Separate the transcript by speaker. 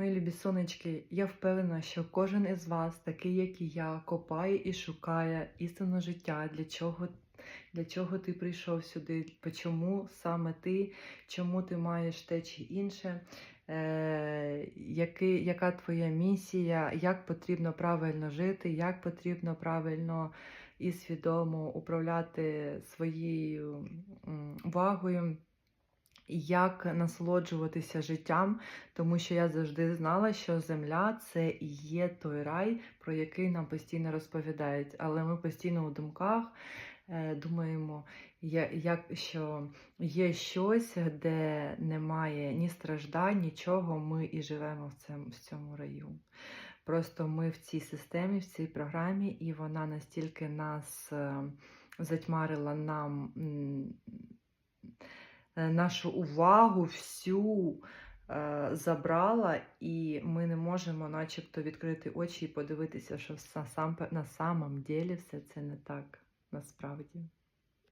Speaker 1: Мої любі сонечки, я впевнена, що кожен із вас, такий як і я, копає і шукає істинне життя, для чого, для чого ти прийшов сюди, чому саме ти, чому ти маєш те чи інше, е, який, яка твоя місія, як потрібно правильно жити, як потрібно правильно і свідомо управляти своєю увагою як насолоджуватися життям, тому що я завжди знала, що земля це і є той рай, про який нам постійно розповідають. Але ми постійно у думках е, думаємо, як, що є щось, де немає ні страждань, нічого, ми і живемо в цьому, в цьому раю. Просто ми в цій системі, в цій програмі, і вона настільки нас е, затьмарила нам. Е, нашу увагу всю е, забрала, і ми не можемо, начебто, відкрити очі і подивитися, що на сам на самом ділі все це не так насправді.